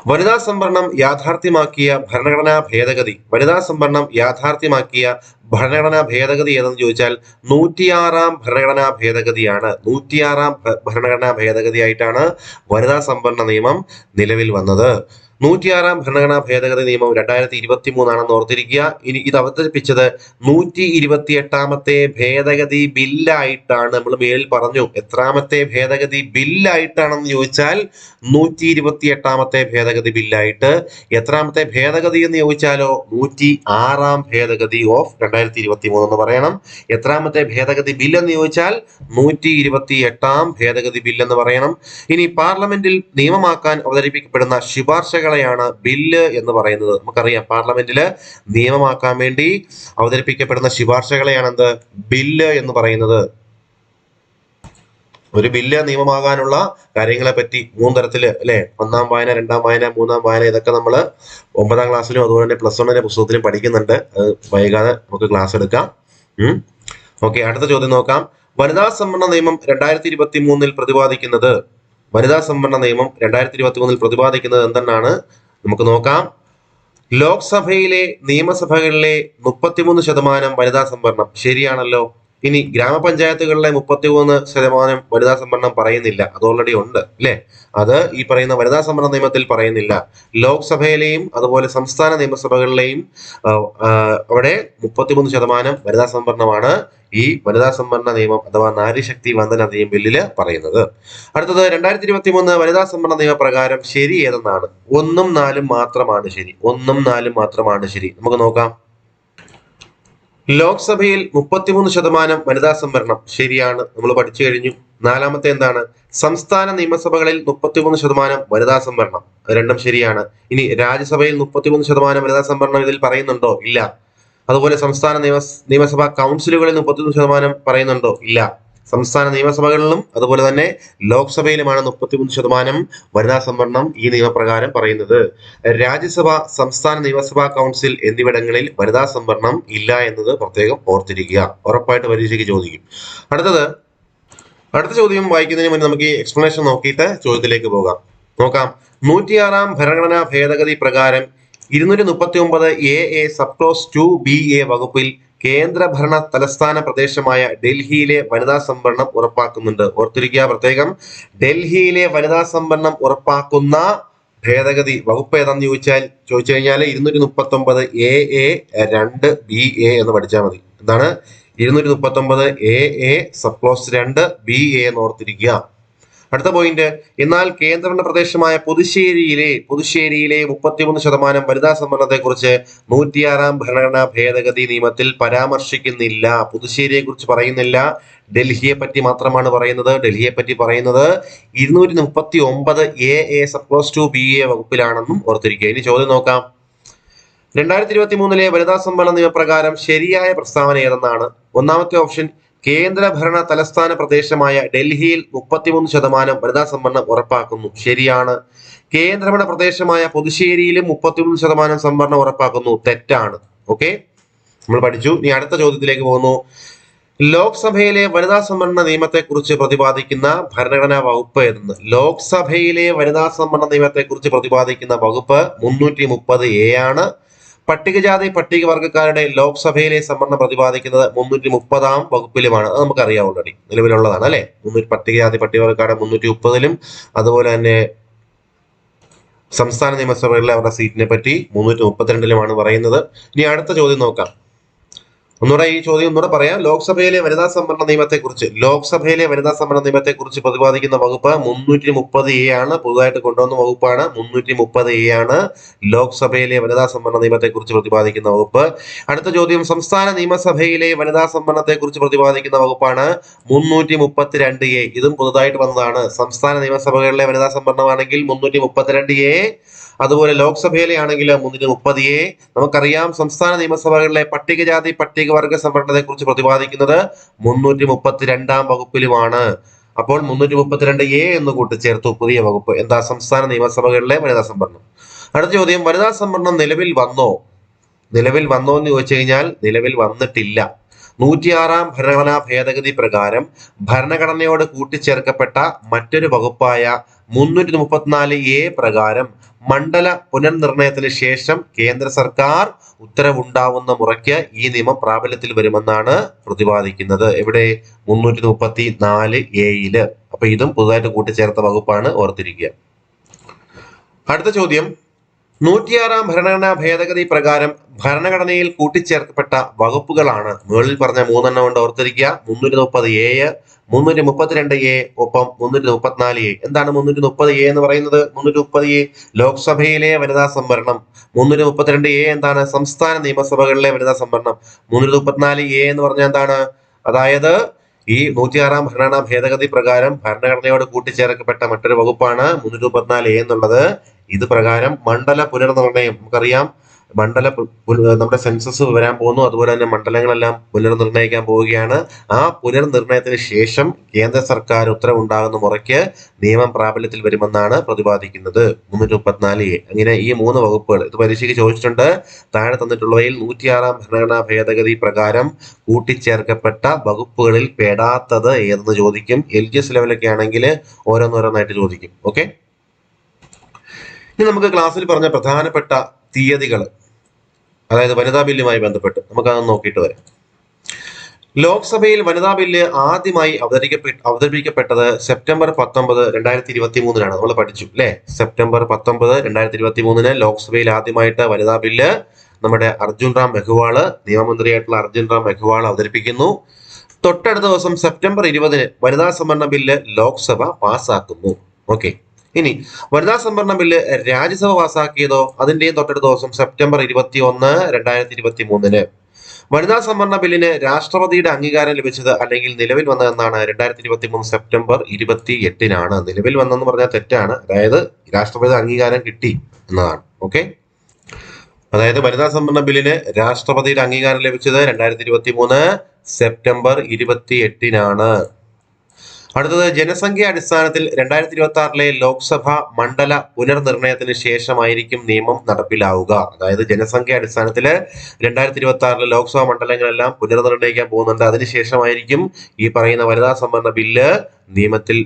വനിതാ സംവരണം യാഥാർത്ഥ്യമാക്കിയ ഭരണഘടനാ ഭേദഗതി. വനിതാ സംവരണം യാഥാർത്ഥ്യമാക്കിയ ഭരണഘടനാ ഭേദഗതി ഏതെന്ന് ചോദിച്ചാൽ നൂറ്റിയാറാം ഭരണഘടനാ ഭേദഗതിയാണ്. നൂറ്റിയാറാം ഭരണഘടനാ ഭേദഗതിയായിട്ടാണ് വനിതാ സംവരണ നിയമം നിലവിൽ വന്നത്. നൂറ്റിയാറാം ഭരണഘടനാ ഭേദഗതി നിയമം രണ്ടായിരത്തി ഇരുപത്തി മൂന്നാണെന്ന് ഓർത്തിരിക്കുക. ഇനി ഇത് അവതരിപ്പിച്ചത് നൂറ്റി ഇരുപത്തി എട്ടാമത്തെ ഭേദഗതി ബില്ലായിട്ടാണ്. നമ്മൾ മേലിൽ പറഞ്ഞു എത്രാമത്തെ ഭേദഗതി ബില്ലായിട്ടാണെന്ന് ചോദിച്ചാൽ നൂറ്റി ഇരുപത്തി എട്ടാമത്തെ ഭേദഗതി ബില്ലായിട്ട്. എത്രാമത്തെ ഭേദഗതി എന്ന് ചോദിച്ചാലോ? നൂറ്റി ആറാം ഭേദഗതി ഓഫ് രണ്ടായിരത്തി ഇരുപത്തി മൂന്ന് എന്ന് പറയണം. എത്രാമത്തെ ഭേദഗതി ബിൽ എന്ന് ചോദിച്ചാൽ നൂറ്റി ഇരുപത്തി എട്ടാം ഭേദഗതി ബില്ലെന്ന് പറയണം. ഇനി പാർലമെന്റിൽ നിയമമാക്കാൻ അവതരിപ്പിക്കപ്പെടുന്ന ശുപാർശകൾ ശുപാർശകളെയാണ് ബില്ല് എന്ന് പറയുന്നത്. നമുക്കറിയാം പാർലമെന്റിൽ നിയമമാക്കാൻ വേണ്ടി അവതരിപ്പിക്കപ്പെടുന്ന ശുപാർശകളെയാണ് എന്ത് ബില്ല് എന്ന് പറയുന്നത്. ഒരു ബില്ല് നിയമമാകാനുള്ള കാര്യങ്ങളെ പറ്റി മൂന്ന് തരത്തിൽ അല്ലെ? ഒന്നാം വായന രണ്ടാം വായന മൂന്നാം വായന ഇതൊക്കെ നമ്മൾ ഒമ്പതാം ക്ലാസ്സിലും അതുപോലെ തന്നെ പ്ലസ് വണ്ണിന്റെ പുസ്തകത്തിലും പഠിക്കുന്നുണ്ട്. വൈകാതെ നമുക്ക് ക്ലാസ് എടുക്കാം. ഓക്കെ അടുത്ത ചോദ്യം നോക്കാം. വനിതാ സംവരണ നിയമം രണ്ടായിരത്തി ഇരുപത്തി മൂന്നിൽ പ്രതിപാദിക്കുന്നത് വനിതാ സംവരണ നിയമം രണ്ടായിരത്തി ഇരുപത്തി മൂന്നിൽ പ്രതിപാദിക്കുന്നത് എന്തെന്നാണ് നമുക്ക് നോക്കാം. ലോക്സഭയിലെ നിയമസഭകളിലെ മുപ്പത്തിമൂന്ന് ശതമാനം വനിതാ സംവരണം ശരിയാണല്ലോ? ഇനി ഗ്രാമപഞ്ചായത്തുകളിലെ മുപ്പത്തിമൂന്ന് ശതമാനം വനിതാ സംവരണം പറയുന്നില്ല. അത് ഓൾറെഡി ഉണ്ട് അല്ലേ? അത് ഈ പറയുന്ന വനിതാ സംവരണ നിയമത്തിൽ പറയുന്നില്ല. ലോക്സഭയിലെയും അതുപോലെ സംസ്ഥാന നിയമസഭകളിലെയും അവിടെ മുപ്പത്തിമൂന്ന് ശതമാനം വനിതാ സംവരണമാണ് ഈ വനിതാ സംവരണ നിയമം അഥവാ നാരീശക്തി വന്ദന നിയമ ബില്ലിൽ പറയുന്നത്. അടുത്തത് രണ്ടായിരത്തി ഇരുപത്തി മൂന്ന് വനിതാ സംവരണ നിയമപ്രകാരം ശരി ഏതെന്നാണ്? ഒന്നും നാലും മാത്രമാണ് ശരി. ഒന്നും നാലും മാത്രമാണ് ശരി. നമുക്ക് നോക്കാം. ലോക്സഭയിൽ മുപ്പത്തിമൂന്ന് ശതമാനം വനിതാ സംവരണം. ശരിയാണ്. നമ്മൾ പഠിച്ചു കഴിഞ്ഞു. നാലാമത്തെ എന്താണ്? സംസ്ഥാന നിയമസഭകളിൽ മുപ്പത്തിമൂന്ന് ശതമാനം വനിതാ സംവരണം. രണ്ടും ശരിയാണ്. ഇനി രാജ്യസഭയിൽ മുപ്പത്തിമൂന്ന് ശതമാനം വനിതാ സംവരണം ഇതിൽ പറയുന്നുണ്ടോ? ഇല്ല. അതുപോലെ സംസ്ഥാന നിയമ നിയമസഭാ കൗൺസിലുകളിൽ മുപ്പത്തിമൂന്ന് ശതമാനം പറയുന്നുണ്ടോ? ഇല്ല. സംസ്ഥാന നിയമസഭകളിലും അതുപോലെ തന്നെ ലോക്സഭയിലുമാണ് മുപ്പത്തിമൂന്ന് ശതമാനം വനിതാ സംവരണം ഈ നിയമപ്രകാരം പറയുന്നത്. രാജ്യസഭ സംസ്ഥാന നിയമസഭാ കൗൺസിൽ എന്നിവിടങ്ങളിൽ വനിതാ സംവരണം ഇല്ല എന്നത് പ്രത്യേകം ഓർത്തിരിക്കുക. ഉറപ്പായിട്ട് പരീക്ഷയ്ക്ക് ചോദിക്കും. അടുത്തത് അടുത്ത ചോദ്യം വായിക്കുന്നതിന് മുന്നേ നമുക്ക് ഈ എക്സ്പ്ലനേഷൻ നോക്കിയിട്ട് ചോദ്യത്തിലേക്ക് പോകാം. നോക്കാം. നൂറ്റിയാറാം ഭരണഘടനാ ഭേദഗതി പ്രകാരം ഇരുന്നൂറ്റി മുപ്പത്തി ഒമ്പത് A A sub clause two B A വകുപ്പിൽ കേന്ദ്രഭരണ തലസ്ഥാന പ്രദേശമായ ഡൽഹിയിലെ വനിതാ സംവരണം ഉറപ്പാക്കുന്നുണ്ട്. ഓർത്തിരിക്കുക പ്രത്യേകം ഡൽഹിയിലെ വനിതാ സംവരണം ഉറപ്പാക്കുന്ന ഭേദഗതി വകുപ്പ് ഏതാന്ന് ചോദിച്ചാൽ ചോദിച്ചു കഴിഞ്ഞാൽ ഇരുന്നൂറ്റി മുപ്പത്തി ഒമ്പത് എ എ രണ്ട് ബി എ എന്ന് പഠിച്ചാൽ മതി. എന്താണ്? ഇരുന്നൂറ്റി മുപ്പത്തി ഒമ്പത് എ എ സപ്ലോസ് രണ്ട് ബി എ എന്ന് ഓർത്തിരിക്കുക. അടുത്ത പോയിന്റ് എന്നാൽ കേന്ദ്രഭരണ പ്രദേശമായ പുതുശ്ശേരിയിലെ പുതുശ്ശേരിയിലെ മുപ്പത്തിമൂന്ന് ശതമാനം വനിതാ സംവരണത്തെ കുറിച്ച് നൂറ്റിയാറാം ഭരണഘടനാ ഭേദഗതി നിയമത്തിൽ പരാമർശിക്കുന്നില്ല. പുതുശ്ശേരിയെ കുറിച്ച് പറയുന്നില്ല. ഡൽഹിയെ പറ്റി മാത്രമാണ് പറയുന്നത്. ഡൽഹിയെ പറ്റി പറയുന്നത് ഇരുന്നൂറ്റി മുപ്പത്തി ഒമ്പത് A A sub clause two B A വകുപ്പിലാണെന്നും ഓർത്തിരിക്കുക. ഇനി ചോദ്യം നോക്കാം. രണ്ടായിരത്തി ഇരുപത്തി മൂന്നിലെ വനിതാ സംവരണ നിയമപ്രകാരം ശരിയായ പ്രസ്താവന ഏതെന്നാണ്? ഒന്നാമത്തെ ഓപ്ഷൻ കേന്ദ്രഭരണ തലസ്ഥാന പ്രദേശമായ ഡൽഹിയിൽ മുപ്പത്തിമൂന്ന് ശതമാനം വനിതാ സംവരണം ഉറപ്പാക്കുന്നു. ശരിയാണ്. കേന്ദ്രഭരണ പ്രദേശമായ പുതുശ്ശേരിയിലും മുപ്പത്തിമൂന്ന് ശതമാനം സംവരണം ഉറപ്പാക്കുന്നു. തെറ്റാണ്. ഓക്കെ? നമ്മൾ പഠിച്ചു. ഇനി അടുത്ത ചോദ്യത്തിലേക്ക് പോകുന്നു. ലോക്സഭയിലെ വനിതാ സംവരണ നിയമത്തെക്കുറിച്ച് പ്രതിപാദിക്കുന്ന ഭരണഘടനാ വകുപ്പ് ഏതെന്ന് ലോക്സഭയിലെ വനിതാ സംവരണ നിയമത്തെക്കുറിച്ച് പ്രതിപാദിക്കുന്ന വകുപ്പ് മുന്നൂറ്റി മുപ്പത് എ ആണ്. പട്ടികജാതി പട്ടികവർഗക്കാരുടെ ലോക്സഭയിലെ സംവരണം പ്രതിപാദിക്കുന്നത് മുന്നൂറ്റി മുപ്പതാം വകുപ്പിലുമാണ്. അത് നമുക്കറിയാം ഓൾറെഡി നിലവിലുള്ളതാണ് അല്ലെ? മുന്നൂറ്റി പട്ടികജാതി പട്ടികവർഗക്കാരുടെ മുന്നൂറ്റി മുപ്പതിലും അതുപോലെ തന്നെ സംസ്ഥാന നിയമസഭകളിലെ അവരുടെ സീറ്റിനെ പറ്റി മുന്നൂറ്റി മുപ്പത്തിരണ്ടിലുമാണ് പറയുന്നത്. ഇനി അടുത്ത ചോദ്യം നോക്കാം. ഒന്നുകൂടെ ഈ ചോദ്യം ഒന്നുകൂടെ പറയാം. ലോക്സഭയിലെ വനിതാ സംവരണ നിയമത്തെക്കുറിച്ച്. ലോക്സഭയിലെ വനിതാ സംവരണ നിയമത്തെക്കുറിച്ച് പ്രതിപാദിക്കുന്ന വകുപ്പ് മുന്നൂറ്റി മുപ്പത് എ ആണ്. പുതുതായിട്ട് കൊണ്ടുവന്ന വകുപ്പാണ് മുന്നൂറ്റി മുപ്പത് എ ആണ്. ലോക്സഭയിലെ വനിതാ സംവരണ നിയമത്തെക്കുറിച്ച് പ്രതിപാദിക്കുന്ന വകുപ്പ്. അടുത്ത ചോദ്യം സംസ്ഥാന നിയമസഭയിലെ വനിതാ സംവരണത്തെക്കുറിച്ച് പ്രതിപാദിക്കുന്ന വകുപ്പാണ് മുന്നൂറ്റി മുപ്പത്തിരണ്ട് എ. ഇതും പുതുതായിട്ട് വന്നതാണ്. സംസ്ഥാന നിയമസഭകളിലെ വനിതാ സംവരണമാണെങ്കിൽ മുന്നൂറ്റി മുപ്പത്തിരണ്ട് എ. അതുപോലെ ലോക്സഭയിലെ ആണെങ്കിൽ മുന്നൂറ്റി മുപ്പത് എ നമുക്കറിയാം സംസ്ഥാന നിയമസഭകളിലെ പട്ടികജാതി പട്ടികവർഗ സംവരണത്തെ കുറിച്ച് പ്രതിപാദിക്കുന്നത് മുന്നൂറ്റി മുപ്പത്തിരണ്ടാം വകുപ്പിലുമാണ്. അപ്പോൾ മുന്നൂറ്റി മുപ്പത്തിരണ്ട് എ എന്ന് കൂട്ടിച്ചേർത്തു. പുതിയ വകുപ്പ്. എന്താ സംസ്ഥാന നിയമസഭകളിലെ വനിതാ സംവരണം? അടുത്ത ചോദ്യം വനിതാ സംവരണം നിലവിൽ വന്നോ? നിലവിൽ വന്നോ എന്ന് ചോദിച്ചു കഴിഞ്ഞാൽ നിലവിൽ വന്നിട്ടില്ല. നൂറ്റിയാറാം ഭരണഘടനാ ഭേദഗതി പ്രകാരം ഭരണഘടനയോട് കൂട്ടിച്ചേർക്കപ്പെട്ട മറ്റൊരു വകുപ്പായ മുന്നൂറ്റി മുപ്പത്തിനാല് എ പ്രകാരം മണ്ഡല പുനർനിർണയത്തിന് ശേഷം കേന്ദ്ര സർക്കാർ ഉത്തരവുണ്ടാവുന്ന മുറയ്ക്ക് ഈ നിയമം പ്രാബല്യത്തിൽ വരുമെന്നാണ് പ്രതിപാദിക്കുന്നത്. ഇവിടെ മുന്നൂറ്റി മുപ്പത്തി നാല് എയിൽ അപ്പൊ ഇതും പുതുതായിട്ട് കൂട്ടിച്ചേർത്ത വകുപ്പാണ് ഓർത്തിരിക്കുക. അടുത്ത ചോദ്യം. നൂറ്റിയാറാം ഭരണഘടനാ ഭേദഗതി പ്രകാരം ഭരണഘടനയിൽ കൂട്ടിച്ചേർക്കപ്പെട്ട വകുപ്പുകളാണ്. മുകളിൽ പറഞ്ഞ മൂന്നെണ്ണം കൊണ്ട് ഓർത്തിരിക്കുക. മുന്നൂറ്റി മുപ്പത് എ മുന്നൂറ്റി മുപ്പത്തിരണ്ട് എ ഒപ്പം മുന്നൂറ്റി മുപ്പത്തിനാല് എ എന്താണ് മുന്നൂറ്റി മുപ്പത് എ എന്ന് പറയുന്നത്? മുന്നൂറ്റി മുപ്പത് എ ലോക്സഭയിലെ വനിതാ സംവരണം. മുന്നൂറ്റി മുപ്പത്തിരണ്ട് എ എന്താണ്? സംസ്ഥാന നിയമസഭകളിലെ വനിതാ സംവരണം. മുന്നൂറ്റി മുപ്പത്തിനാല് എ എന്ന് പറഞ്ഞാൽ എന്താണ്? അതായത് ഈ നൂറ്റിയാറാം ഭരണഘടനാ ഭേദഗതി പ്രകാരം ഭരണഘടനയോട് കൂട്ടിച്ചേർക്കപ്പെട്ട മറ്റൊരു വകുപ്പാണ് മുന്നൂറ്റി മുപ്പത്തിനാല് എ എന്നുള്ളത്. ഇത് പ്രകാരം മണ്ഡല പുനർനിർണയം. നമുക്കറിയാം മണ്ഡല നമ്മുടെ സെൻസസ് വരാൻ പോകുന്നു. അതുപോലെ തന്നെ മണ്ഡലങ്ങളെല്ലാം പുനർനിർണയിക്കാൻ പോവുകയാണ്. ആ പുനർനിർണയത്തിന് ശേഷം കേന്ദ്ര സർക്കാർ ഉത്തരവുണ്ടാകുന്ന മുറയ്ക്ക് നിയമം പ്രാബല്യത്തിൽ വരുമെന്നാണ് പ്രതിപാദിക്കുന്നത്. മുന്നൂറ്റി മുപ്പത്തിനാല് എ. അങ്ങനെ ഈ മൂന്ന് വകുപ്പുകൾ. ഇത് പരീക്ഷയ്ക്ക് ചോദിച്ചിട്ടുണ്ട്. താഴെ തന്നിട്ടുള്ളവയിൽ നൂറ്റിയാറാം ഭരണഘടനാ ഭേദഗതി പ്രകാരം കൂട്ടിച്ചേർക്കപ്പെട്ട വകുപ്പുകളിൽ പെടാത്തത് ഏതെന്ന് ചോദിക്കും. എൽ ജി എസ് ലെവലൊക്കെ ആണെങ്കിൽ ഓരോന്നോരോന്നായിട്ട് ചോദിക്കും. ഓക്കെ? ഇനി നമുക്ക് ക്ലാസ്സിൽ പറഞ്ഞ പ്രധാനപ്പെട്ട തീയതികൾ അതായത് വനിതാ ബില്ലുമായി ബന്ധപ്പെട്ട്. നമുക്കത് നോക്കിയിട്ട് വരാം. ലോക്സഭയിൽ വനിതാ ബില്ല് ആദ്യമായി അവതരിക്കപ്പെട്ട അവതരിപ്പിക്കപ്പെട്ടത് സെപ്റ്റംബർ പത്തൊമ്പത് രണ്ടായിരത്തി ഇരുപത്തി മൂന്നിനാണ് നമ്മൾ പഠിച്ചു അല്ലേ? സെപ്റ്റംബർ പത്തൊമ്പത് രണ്ടായിരത്തി ഇരുപത്തി മൂന്നിന് ലോക്സഭയിൽ ആദ്യമായിട്ട് വനിതാ ബില്ല് നമ്മുടെ അർജുൻ റാം മെഘ്വാൾ നിയമമന്ത്രിയായിട്ടുള്ള അർജുൻ റാം മെഘ്വാൾ അവതരിപ്പിക്കുന്നു. തൊട്ടടുത്ത ദിവസം സെപ്റ്റംബർ ഇരുപതിന് വനിതാ സംവരണ ബില്ല് ലോക്സഭ പാസ്സാക്കുന്നു ഓക്കെ. ഇനി വനിതാ സംവരണ ബില്ല് രാജ്യസഭ പാസാക്കിയതോ അതിന്റെയും തൊട്ടടുത്ത ദിവസം സെപ്റ്റംബർ ഇരുപത്തി ഒന്ന് രണ്ടായിരത്തി ഇരുപത്തി മൂന്നിന് വനിതാ സംവരണ ബില്ലിന് രാഷ്ട്രപതിയുടെ അംഗീകാരം ലഭിച്ചത് അല്ലെങ്കിൽ നിലവിൽ വന്നതെന്നാണ് രണ്ടായിരത്തി ഇരുപത്തി മൂന്ന് സെപ്റ്റംബർ ഇരുപത്തി എട്ടിനാണ് നിലവിൽ വന്നെന്ന് പറഞ്ഞാൽ തെറ്റാണ്. അതായത് രാഷ്ട്രപതി അംഗീകാരം കിട്ടി എന്നതാണ്. ഓക്കെ? അതായത് വനിതാ സംവരണ ബില്ലിന് രാഷ്ട്രപതിയുടെ അംഗീകാരം ലഭിച്ചത് രണ്ടായിരത്തി ഇരുപത്തി മൂന്ന് സെപ്റ്റംബർ ഇരുപത്തി എട്ടിനാണ് അടുത്തത് ജനസംഖ്യ അടിസ്ഥാനത്തിൽ രണ്ടായിരത്തി ഇരുപത്തി ആറിലെ ലോക്സഭ മണ്ഡല പുനർനിർണയത്തിന് ശേഷമായിരിക്കും നിയമം നടപ്പിലാവുക. അതായത് ജനസംഖ്യ അടിസ്ഥാനത്തിൽ രണ്ടായിരത്തി ഇരുപത്തി ആറിലെ ലോക്സഭാ മണ്ഡലങ്ങളെല്ലാം പുനർനിർണയിക്കാൻ പോകുന്നുണ്ട്. അതിനുശേഷമായിരിക്കും ഈ പറയുന്ന വനിതാ സംവരണ ബില്ല് നിയമത്തിൽ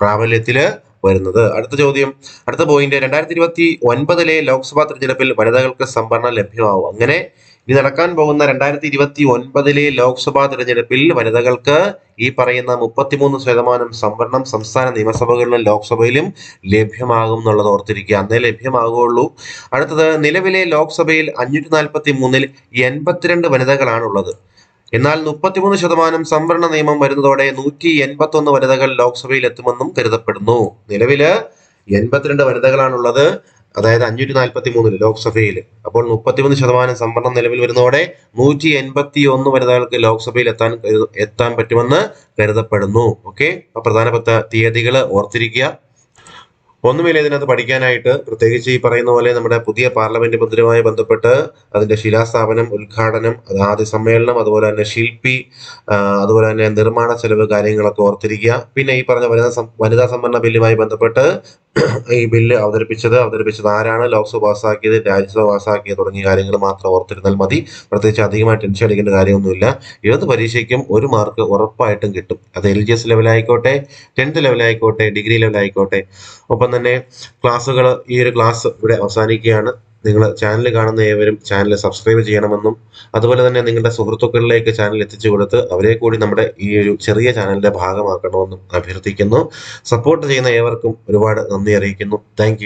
പ്രാബല്യത്തിൽ വരുന്നത്. അടുത്ത ചോദ്യം. അടുത്ത പോയിന്റ് രണ്ടായിരത്തി ഇരുപത്തി ഒൻപതിലെ ലോക്സഭാ തെരഞ്ഞെടുപ്പിൽ വനിതകൾക്ക് സംവരണം ലഭ്യമാവും. അങ്ങനെ ഇനി നടക്കാൻ പോകുന്ന രണ്ടായിരത്തി ഇരുപത്തി ഒൻപതിലെ ലോക്സഭാ തിരഞ്ഞെടുപ്പിൽ വനിതകൾക്ക് ഈ പറയുന്ന മുപ്പത്തിമൂന്ന് ശതമാനം സംവരണം സംസ്ഥാന നിയമസഭകളിലും ലോക്സഭയിലും ലഭ്യമാകും എന്നുള്ളത് ഓർത്തിരിക്കുക. അന്നേ ലഭ്യമാകുകയുള്ളൂ. അടുത്തത് നിലവിലെ ലോക്സഭയിൽ അഞ്ഞൂറ്റി നാൽപ്പത്തി മൂന്നിൽ എൺപത്തിരണ്ട് വനിതകളാണുള്ളത്. എന്നാൽ മുപ്പത്തിമൂന്ന് ശതമാനം സംവരണ നിയമം വരുന്നതോടെ നൂറ്റി എൺപത്തി ഒന്ന് വനിതകൾ ലോക്സഭയിൽ എത്തുമെന്നും കരുതപ്പെടുന്നു. നിലവിൽ എൺപത്തിരണ്ട് വനിതകളാണുള്ളത്. അതായത് അഞ്ഞൂറ്റി നാൽപ്പത്തി മൂന്നിൽ ലോക്സഭയിൽ അപ്പോൾ മുപ്പത്തിമൂന്ന് ശതമാനം സംവരണം നിലവിൽ വരുന്നതോടെ നൂറ്റി എൺപത്തി ഒന്ന് വനിതകൾക്ക് ലോക്സഭയിൽ എത്താൻ എത്താൻ പറ്റുമെന്ന് കരുതപ്പെടുന്നു. ഓക്കെ? പ്രധാനപ്പെട്ട തീയതികൾ ഓർത്തിരിക്കുക. ഒന്നുമില്ല ഇതിനകത്ത് പഠിക്കാനായിട്ട്. പ്രത്യേകിച്ച് ഈ പറയുന്ന പോലെ നമ്മുടെ പുതിയ പാർലമെന്റ് മന്ദിരവുമായി ബന്ധപ്പെട്ട് അതിന്റെ ശിലാസ്ഥാപനം ഉദ്ഘാടനം ആദ്യ സമ്മേളനം അതുപോലെ തന്നെ ശില്പി അതുപോലെ തന്നെ നിർമ്മാണ ചെലവ് കാര്യങ്ങളൊക്കെ ഓർത്തിരിക്കുക. പിന്നെ ഈ പറഞ്ഞ വനിതാ വനിതാ സംവരണ ബില്ലുമായി ബന്ധപ്പെട്ട് ഈ ബില്ല് അവതരിപ്പിച്ചത് അവതരിപ്പിച്ചത് ആരാണ്? ലോക്സഭ പാസ്സാക്കിയത് രാജ്യസഭ പാസ്സാക്കിയത് തുടങ്ങിയ കാര്യങ്ങൾ മാത്രം ഓർത്തിരുന്നാൽ മതി. പ്രത്യേകിച്ച് അധികമായി ടെൻഷൻ അടിക്കേണ്ട കാര്യമൊന്നുമില്ല. ഏത് പരീക്ഷയ്ക്കും ഒരു മാർക്ക് ഉറപ്പായിട്ടും കിട്ടും. അത് എൽ ജി എസ് ലെവലായിക്കോട്ടെ ടെൻത്ത് ലെവലായിക്കോട്ടെ ഡിഗ്രി ലെവലായിക്കോട്ടെ ഒപ്പം തന്നെ ക്ലാസ്സുകൾ ഈ ഒരു ക്ലാസ് ഇവിടെ അവസാനിക്കുകയാണ്. നിങ്ങൾ ചാനൽ കാണുന്ന ഏവരും ചാനൽ സബ്സ്ക്രൈബ് ചെയ്യണമെന്നും അതുപോലെ തന്നെ നിങ്ങളുടെ സുഹൃത്തുക്കളിലേക്ക് ചാനൽ എത്തിച്ചു കൊടുത്ത് അവരെ കൂടി നമ്മുടെ ഈ ഒരു ചെറിയ ചാനലിന്റെ ഭാഗമാക്കണമെന്നും അഭ്യർത്ഥിക്കുന്നു. സപ്പോർട്ട് ചെയ്യുന്ന ഏവർക്കും ഒരുപാട് നന്ദി അറിയിക്കുന്നു. താങ്ക്